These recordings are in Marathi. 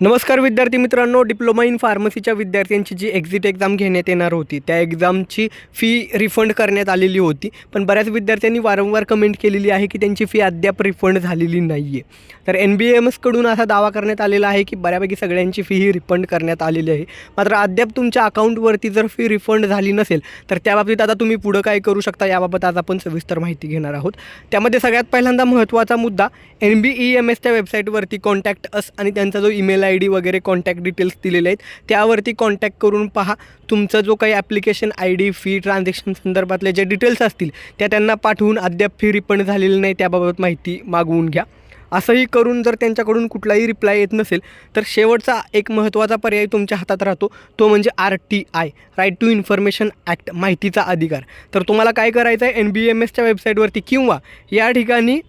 नमस्कार विद्यार्थी मित्रांनो डिप्लोमा इन फार्मसीच्या विद्यार्थ्यांची जी एक्झिट एक्झाम घेण्यात येणार होती त्या एक्झामची फी रिफंड करण्यात आलेली होती. पण बऱ्याच विद्यार्थ्यांनी वारंवार कमेंट केलेली आहे की त्यांची फी अद्याप रिफंड झालेली नाही आहे तर एन बी एम एसकडून असा दावा करण्यात आलेला आहे की बऱ्यापैकी सगळ्यांची फी ही रिफंड करण्यात आलेली आहे. मात्र अद्याप तुमच्या अकाउंटवरती जर फी रिफंड झाली नसेल तर त्याबाबतीत आता तुम्ही पुढं काय करू शकता याबाबत आज आपण सविस्तर माहिती घेणार आहोत. त्यामध्ये सगळ्यात पहिल्यांदा महत्त्वाचा मुद्दा एन बी ई एम एसच्या वेबसाईटवरती कॉन्टॅक्ट अस आणि त्यांचा जो ईमेल आहे आय डी वगैरे कॉन्टॅक्ट डिटेल्स दिलेले आहेत. त्यावरती कॉन्टॅक्ट करून पहा. तुमचा जो काही application I D fee transaction संदर्भातले जे डिटेल्स असतील त्या त्यांना पाठवून अद्याप फी रिफंड झालेली नाही. त्याबाबत माहिती मागवून घ्या. असंही करून जर त्यांच्याकडून कुठलाही रिप्लाय येत नसेल तर शेवटचा एक महत्त्वाचा पर्याय तुमच्या हातात राहतो. तो म्हणजे R T I right to information act माहितीचा अधिकार. तर तुम्हाला काय करायचं आहे? एन बी एम एसच्या वेबसाईटवरती किंवा या ठिकाणी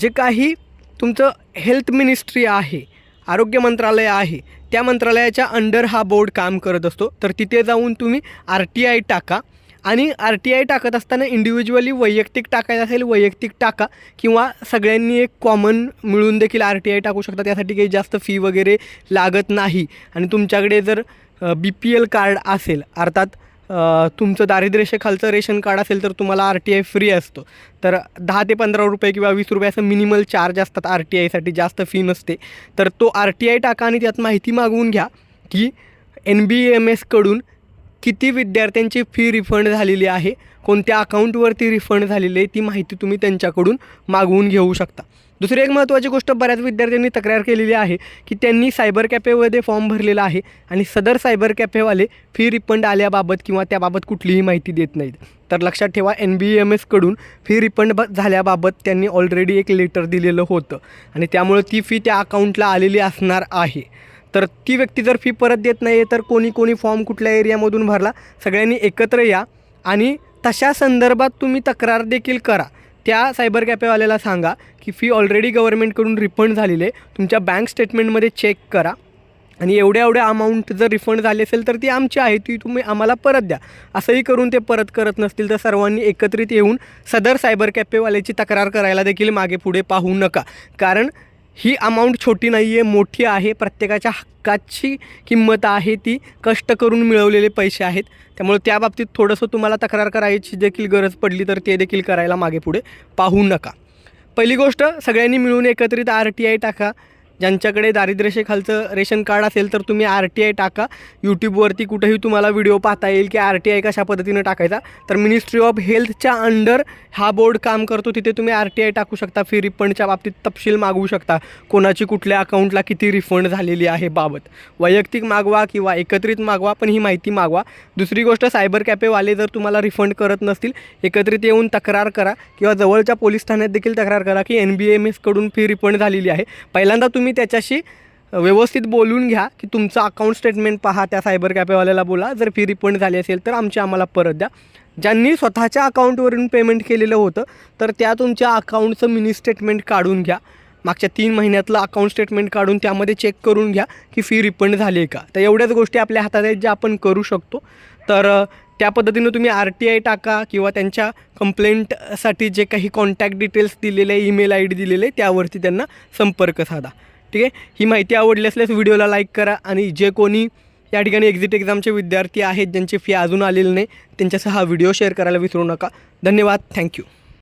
जे काही तुमचं हेल्थ मिनिस्ट्री आहे आरोग्य मंत्रालय आहे. त्या मंत्रालयाच्या अंडर हा बोर्ड काम करत असतो. तर तिथे जाऊन तुम्ही आर टी आय टाका. आणि आर टी आय टाकत असताना इंडिव्हिज्युअली वैयक्तिक टाकायचं असेल वैयक्तिक टाका. किंवा सगळ्यांनी एक कॉमन मिळून देखील आर टी आय टाकू शकता. त्यासाठी काही जास्त फी वगैरे लागत नाही. आणि तुमच्याकडे जर बी पी एल कार्ड असेल अर्थात तुमचं दारिद्र्यरेषेखालचं रेशन कार्ड असेल तर तुम्हाला आर टी आय फ्री असतो. तर दहा ते पंधरा रुपये किंवा वीस रुपये असं मिनिमल चार्ज असतात आर टी आयसाठी जास्त फी नसते. तर तो आर टी आय टाका आणि त्यात माहिती मागवून घ्या की एन बी एम एसकडून किती विद्यार्थ्यांची फी रिफंड झालेली आहे कोणत्या अकाउंटवरती रिफंड झालेली आहे ती माहिती तुम्ही त्यांच्याकडून मागवून घेऊ शकता. दुसरी एक महत्त्वाची गोष्ट बऱ्याच विद्यार्थ्यांनी तक्रार केलेली आहे की त्यांनी सायबर कॅफेमध्ये फॉर्म भरलेला आहे आणि सदर सायबर कॅफेवाले फी रिफंड आल्याबाबत किंवा त्याबाबत कुठलीही माहिती देत नाहीत. तर लक्षात ठेवा एन बी एम एसकडून फी रिफंड ब झाल्याबाबत त्यांनी ऑलरेडी एक लेटर दिलेलं होतं आणि त्यामुळे ती फी त्या अकाउंटला आलेली असणार आहे. तर ती व्यक्ती जर फी परत देत नाही आहे तर कोणी कोणी फॉर्म कुठल्या एरियामधून भरला? सगळ्यांनी एकत्र या आणि तशा संदर्भात तुम्ही तक्रार देखील करा. त्या सायबर कॅफेवाल्याला सांगा की फी ऑलरेडी गव्हर्नमेंटकडून रिफंड झालेली आहे. तुमच्या बँक स्टेटमेंटमध्ये चेक करा. आणि एवढ्या एवढ्या अमाऊंट जर रिफंड झाली असेल तर ती आमची आहे. ती तुम्ही आम्हाला परत द्या. असंही करून ते परत करत नसतील तर सर्वांनी एकत्रित येऊन सदर सायबर कॅफेवाल्याची तक्रार करायला देखील मागे पुढे पाहू नका. कारण ही अमाऊंट छोटी नाही आहे मोठी आहे. प्रत्येकाच्या हक्काची किंमत आहे ती कष्ट करून मिळवलेले पैसे आहेत. त्यामुळे त्या बाबतीत थोडंसं तुम्हाला तक्रार करायची देखील गरज पडली तर ते देखील करायला मागे पुढे पाहू नका. पहिली गोष्ट सगळ्यांनी मिळून एकत्रित आर टी आय टाका. ज्यांच्याकडे दारिद्र्यरेषेखालचं रेशन कार्ड असेल तर तुम्ही आर टी आय टाका. यूट्यूबवरती कुठेही तुम्हाला व्हिडिओ पाहता येईल की आर टी आय कशा पद्धतीनं टाकायचा. तर मिनिस्ट्री ऑफ हेल्थच्या अंडर हा बोर्ड काम करतो. तिथे तुम्ही आर टी आय टाकू शकता. फी रिफंडच्या बाबतीत तपशील मागवू शकता. कोणाची कुठल्या अकाउंटला किती रिफंड झालेली आहे बाबत. वैयक्तिक मागवा किंवा एकत्रित मागवा पण ही माहिती मागवा. दुसरी गोष्ट सायबर कॅफेवाले जर तुम्हाला रिफंड करत नसतील एकत्रित येऊन तक्रार करा. किंवा जवळच्या पोलीस ठाण्यात देखील तक्रार करा की एन बी एम एसकडून फी रिफंड झालेली आहे. पहिल्यांदा तुम्ही तुम्ही त्याच्याशी व्यवस्थित बोलून घ्या की तुमचं अकाउंट स्टेटमेंट पहा त्या सायबर कॅफेवाल्याला बोला. जर फी रिफंड झाली असेल तर आमची आम्हाला परत द्या. ज्यांनी स्वतःच्या अकाउंटवरून पेमेंट केलेलं होतं तर त्या तुमच्या अकाउंटचं मिनी स्टेटमेंट काढून घ्या. मागच्या तीन महिन्यातलं अकाउंट स्टेटमेंट काढून त्यामध्ये चेक करून घ्या की फी रिफंड झाली आहे का. तर एवढ्याच गोष्टी आपल्या हातात आहेत ज्या आपण करू शकतो. तर त्या पद्धतीनं तुम्ही आर टी आय टाका किंवा त्यांच्या कंप्लेंटसाठी जे काही कॉन्टॅक्ट डिटेल्स दिलेले ईमेल आय डी दिलेले आहे त्यावरती त्यांना संपर्क साधा. ठीक आहे? ही माहिती आवडली असल्यास व्हिडिओला लाईक करा आणि जे कोणी या ठिकाणी एक्झिट एक्झामचे विद्यार्थी आहेत ज्यांची फी अजून आलेली नाही त्यांच्यासह हा व्हिडिओ शेअर करायला विसरू नका. धन्यवाद. थँक्यू